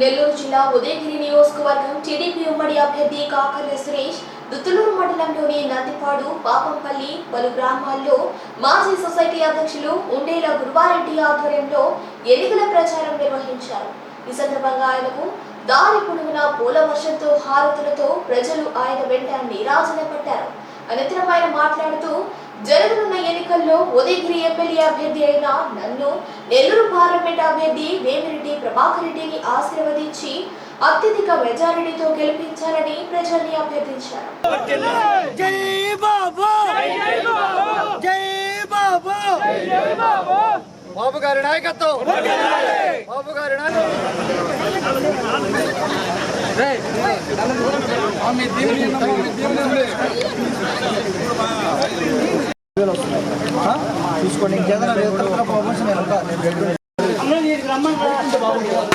నెల్లూరు జిల్లా ఉదయగిరి నియోజకవర్గం టీడీపీ ఉమ్మడి అభ్యర్థి కాకర్ల సురేష్ దుత్తులూరు మండలంలోని నందిపాడు పాపంపల్లి పలు గ్రామాల్లో మాజీ సొసైటీ అధ్యక్షులు ఉండేల గురువారెడ్డి ఆధ్వర్యంలో ఎన్నికల ప్రచారం నిర్వహించారు. ఈ సందర్భంగా ఆయనకు దారి పొడవునా పూల వర్షంతో హారతులతో ప్రజలు ఆయన వెంట నీరాజన పట్టారు. అనంతరం ఆయన మాట్లాడుతూ జరగనున్న ఎన్నికల్లో ఉదయగిరి ఎమ్మెల్యే అభ్యర్థి అయిన నన్ను నెల్లూరు పార్లమెంట్ అభ్యర్థి వేమిరెడ్డి ప్రభాకర్ రెడ్డిని ఆశీర్వదించి అత్యధిక మెజారిటీతో గెలిపించాలని ప్రజల్ని అభ్యర్థించారు. జై బాబా జై బాబా బాబు గారి నాయకత్వం బాబు 그런 얘기 한번 하는데 마무리가.